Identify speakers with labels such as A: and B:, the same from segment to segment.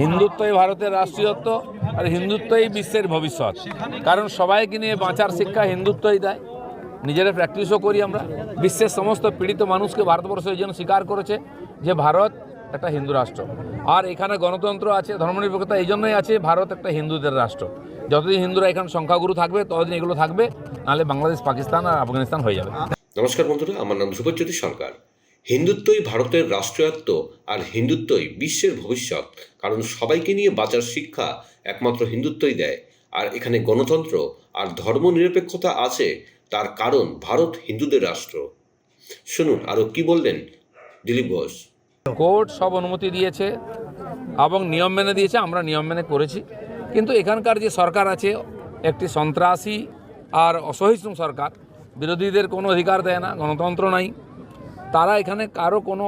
A: হিন্দুত্বই ভারতের রাষ্ট্রীয়ত্ব আর হিন্দুত্বই বিশ্বের ভবিষ্যৎ। কারণ সবাইকে নিয়ে বাঁচার শিক্ষা হিন্দুত্বই দেয়। নিজেরা প্র্যাকটিসও করি আমরা। বিশ্বের সমস্ত পীড়িত মানুষকে ভারতবর্ষ এই জন্য স্বীকার করেছে যে ভারত একটা হিন্দু রাষ্ট্র। আর এখানে গণতন্ত্র আছে, ধর্মনিরপেক্ষতা এই জন্যই আছে, ভারত একটা হিন্দুদের রাষ্ট্র। যতদিন হিন্দুরা এখানে সংখ্যাগুরু থাকবে, ততদিন এগুলো থাকবে, নাহলে বাংলাদেশ, পাকিস্তান আর আফগানিস্তান হয়ে যাবে।
B: নমস্কার বন্ধুরা, আমার নাম ধ্রুবজ্যোতি সরকার। হিন্দুত্বই ভারতের রাষ্ট্রায়ত্ব আর হিন্দুত্বই বিশ্বের ভবিষ্যৎ। কারণ সবাইকে নিয়ে বাঁচার শিক্ষা একমাত্র হিন্দুত্বই দেয়। আর এখানে গণতন্ত্র আর ধর্মনিরপেক্ষতা আছে, তার কারণ ভারত হিন্দুদের রাষ্ট্র। শুনুন আরও কি বললেন দিলীপ ঘোষ।
A: কোর্ট সব অনুমতি দিয়েছে এবং নিয়ম মেনে দিয়েছে, আমরা নিয়ম মেনে করেছি। কিন্তু এখানকার যে সরকার আছে, একটি সন্ত্রাসী আর অসহিষ্ণু সরকার, বিরোধীদের কোনো অধিকার দেয় না, গণতন্ত্র নাই। তারা এখানে কারও কোনো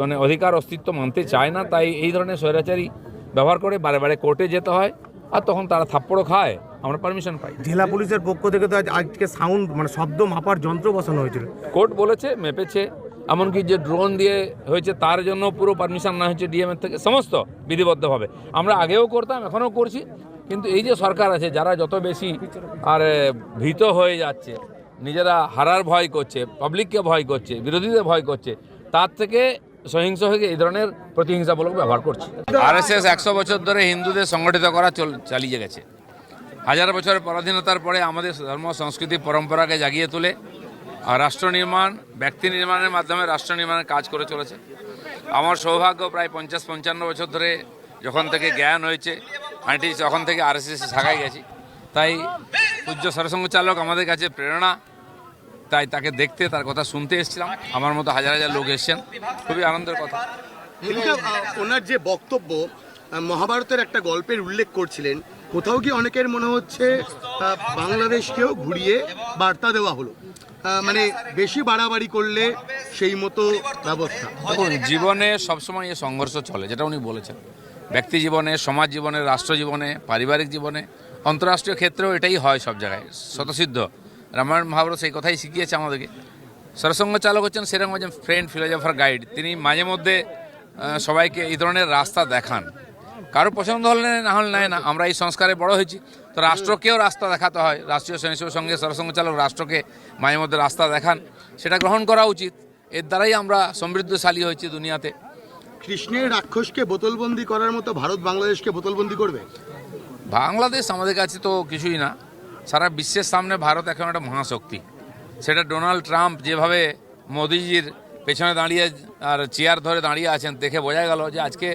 A: মানে অধিকার অস্তিত্ব মানতে চায় না তাই এই ধরনের স্বৈরাচারী ব্যবহার করে বারে বারে কোর্টে যেতে হয় আর তখন তারা থাপ্পড়ও খায়। আমরা পারমিশন পাই।
C: জেলা পুলিশের পক্ষ থেকে তো আজ আজকে সাউন্ড মানে শব্দ মাপার যন্ত্র বসানো হয়েছিল।
A: কোর্ট বলেছে মেপেছে এমনকি যে ড্রোন দিয়ে হয়েছে তার জন্য পুরো পারমিশন না হয়েছে ডিএমএর থেকে সমস্ত বিধিবদ্ধভাবে। আমরা আগেও করতাম এখনও করছি কিন্তু এই যে সরকার আছে যারা যত বেশি আর ভীত হয়ে যাচ্ছে নিজেরা হারার ভয় করছে পাবলিককে ভয় করছে, বিরোধীদের ভয় করছে, তার থেকে সহিংস হয়ে এই ধরনের প্রতিহিংসামূলক ব্যবহার করছে। আরএসএস একশো বছর ধরে হিন্দুদের সংগঠিত করা চল, চালিয়ে গেছে। হাজার বছরের পরাধীনতার পরে আমাদের ধর্ম, সংস্কৃতি, পরম্পরাকে জাগিয়ে তোলে রাষ্ট্র নির্মাণ, ব্যক্তি নির্মাণের মাধ্যমে রাষ্ট্র নির্মাণের কাজ করে চলেছে। আমার সৌভাগ্য প্রায় পঞ্চাশ, পঞ্চান্ন বছর ধরে যখন থেকে জ্ঞান হয়েছে আন্টি তখন থেকে আর এস এস শাখায় গেছি। তাই পূজ্য সরসঙ্গ চালক আমাদের কাছে প্রেরণা তাই তাকে দেখতে তার কথা শুনতে এসেছিলাম। আমার মতো হাজার হাজার লোক এসেছেন। খুবই আনন্দের কথা।
D: ওনার যে বক্তব্য মহাভারতের একটা গল্পের উল্লেখ করছিলেন কোথাও কি অনেকের মনে হচ্ছে বাংলাদেশকেও ঘুরিয়ে বার্তা দেওয়া হলো। মানে বেশি বাড়াবাড়ি করলে সেই মতো ব্যবস্থা।
A: দেখুন জীবনে সবসময় এই সংঘর্ষ চলে যেটা উনি বলেছেন। ব্যক্তি জীবনে সমাজ জীবনে রাষ্ট্র জীবনে পারিবারিক জীবনে অন্তর্রাষ্ট্রীয় ক্ষেত্রেও এটাই হয় সব জায়গায় স্বতসিদ্ধ। রামায়ণ মহাভারত সেই কথাই শিখিয়েছে আমাদেরকে। সরসঙ্গ চালক হচ্ছেন সেরকম একজন ফ্রেন্ড ফিলোজফার গাইড তিনি মাঝে মধ্যে সবাইকে এই ধরনের রাস্তা দেখান। কারও পছন্দ হলে না হলে নেয় না আমরা এই সংস্কারে বড় হয়েছি। তো রাষ্ট্রকেও রাস্তা দেখাতে হয়। রাষ্ট্রীয় স্বয়ংসেবক সঙ্গে সরসঙ্গ চালক রাষ্ট্রকে মাঝে মধ্যে রাস্তা দেখান। সেটা গ্রহণ করা উচিত। এর দ্বারাই আমরা সমৃদ্ধশালী হয়েছি দুনিয়াতে।
D: কৃষ্ণের রাক্ষসকে বোতলবন্দি করার মতো ভারত বাংলাদেশকে বোতলবন্দি করবে?
A: বাংলাদেশ আমাদের কাছে তো কিছুই না। সারা বিশ্বের সামনে ভারত এখন একটা মহাশক্তি। সেটা ডোনাল্ড ট্রাম্প যেভাবে মোদিজির পেছনে দাঁড়িয়ে আর চেয়ার ধরে দাঁড়িয়ে আছেন দেখে বোঝা গেল যে আজকে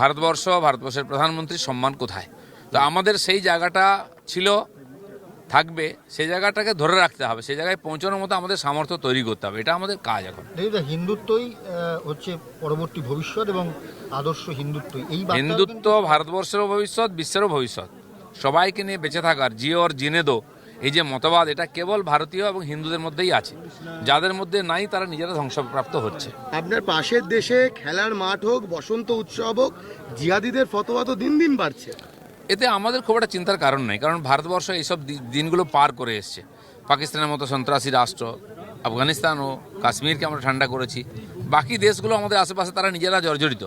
A: ভারতবর্ষ ভারতবর্ষের প্রধানমন্ত্রীর সম্মান কোথায়। তো আমাদের সেই জায়গাটা ছিল থাকবে সেই জায়গাটাকে ধরে রাখতে হবে সেই জায়গায় পৌঁছানোর মতো আমাদের সামর্থ্য তৈরি করতে হবে এটা আমাদের কাজ এখন।
E: হিন্দুত্বই হচ্ছে পরবর্তী ভবিষ্যৎ এবং আদর্শ হিন্দুত্বই। এই
A: হিন্দুত্ব ভারতবর্ষেরও ভবিষ্যৎ বিশ্বেরও ভবিষ্যৎ। সবাইকে নিয়ে বেঁচে থাকার জিও আর জিনে দো। এই যে মতবাদ এটা কেবল ভারতীয় এবং হিন্দুদের মধ্যেই আছে। যাদের মধ্যে নাই তারা নিজেরা ধ্বংসপ্রাপ্ত হচ্ছে।
D: আপনার পাশের দেশে খেলার মাঠ হোক বসন্ত উৎসব হোক জিহাদিদের ফতোয়া তো দিন দিন বাড়ছে।
A: এতে আমাদের খুব একটা চিন্তার কারণ নেই কারণ ভারতবর্ষ এইসব দিনগুলো পার করে এসছে। পাকিস্তানের মতো সন্ত্রাসী রাষ্ট্র আফগানিস্তান ও কাশ্মীরকে আমরা ঠান্ডা করেছি। বাকি দেশগুলো আমাদের আশেপাশে তারা নিজেরা জর্জরিত।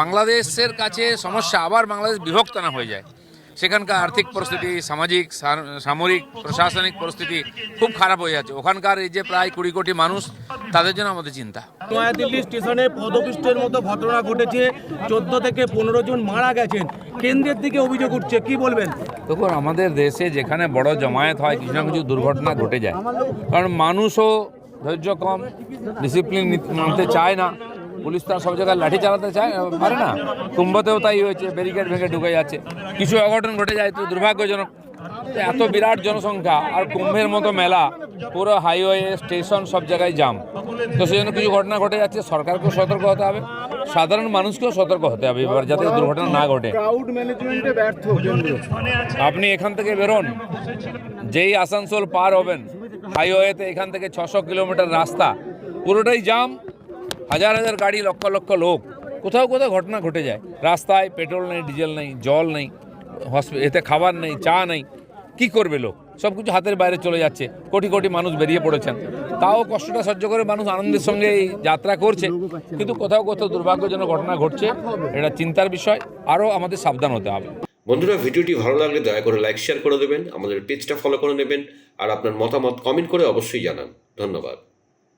A: বাংলাদেশের কাছে সমস্যা আবার বাংলাদেশ বিভক্ত না হয়ে যায়। সেখানকার আর্থিক পরিস্থিতি সামাজিক সামরিক প্রশাসনিক পরিস্থিতি খুব খারাপ হয়ে যাচ্ছে। ওখানকার এই যে প্রায় কুড়ি কোটি মানুষ তাদের জন্য আমাদের চিন্তা।
C: নয়াদিল্লি স্টেশনে পদপিষ্টের মতো ঘটনা ঘটেছে। চোদ্দ থেকে পনেরো জন মারা গেছেন। কেন্দ্রের দিকে অভিযোগ উঠছে কি বলবেন?
A: দেখুন আমাদের দেশে যেখানে বড় জমায়েত হয় কিছু না কিছু দুর্ঘটনা ঘটে যায়। কারণ মানুষও ধৈর্য কম ডিসিপ্লিন মানতে চায় না। পুলিশ তার সব জায়গায় লাঠি চালাতে চায় পারে না। কুম্ভতেও তাই হয়েছে ব্যারিকেড ভেঙে ঢুকে যাচ্ছে। কিছু অঘটন ঘটে যায় তো দুর্ভাগ্যজনক। এত বিরাট জনসংখ্যা আর কুম্ভের মতো মেলা পুরো হাইওয়ে স্টেশন সব জায়গায় জাম তো সেই জন্য কিছু ঘটনা ঘটে যাচ্ছে সরকারকেও সতর্ক হতে হবে সাধারণ মানুষকেও সতর্ক হতে হবে এবার যাতে দুর্ঘটনা না ঘটে। আপনি এখান থেকে বেরোন যেই আসানসোল পার হবেন হাইওয়েতে এখান থেকে ছশো কিলোমিটার রাস্তা পুরোটাই জাম হাজার হাজার গাড়ি, লক্ষ লক্ষ লোক। কোথাও কোথাও ঘটনা ঘটে যায়। রাস্তায় পেট্রোল নেই, ডিজেল নেই, জল নেই এতে খাবার নেই, চা নেই। কি করবে লোক? সব কিছু হাতের বাইরে চলে যাচ্ছে। কোটি কোটি মানুষ বেরিয়ে পড়েছেন। তাও কষ্টটা সহ্য করে মানুষ আনন্দের সঙ্গে এই যাত্রা করছে। কিন্তু কোথাও কোথাও দুর্ভাগ্যজনক ঘটনা ঘটছে। এটা চিন্তার বিষয়। আরও আমাদের সাবধান হতে হবে।
B: বন্ধুরা, ভিডিওটি ভালো লাগলে দয়া করে লাইক, শেয়ার করে দেবেন। আমাদের পেজটা ফলো করে নেবেন। আর আপনার মতামত কমেন্ট করে অবশ্যই জানান। ধন্যবাদ।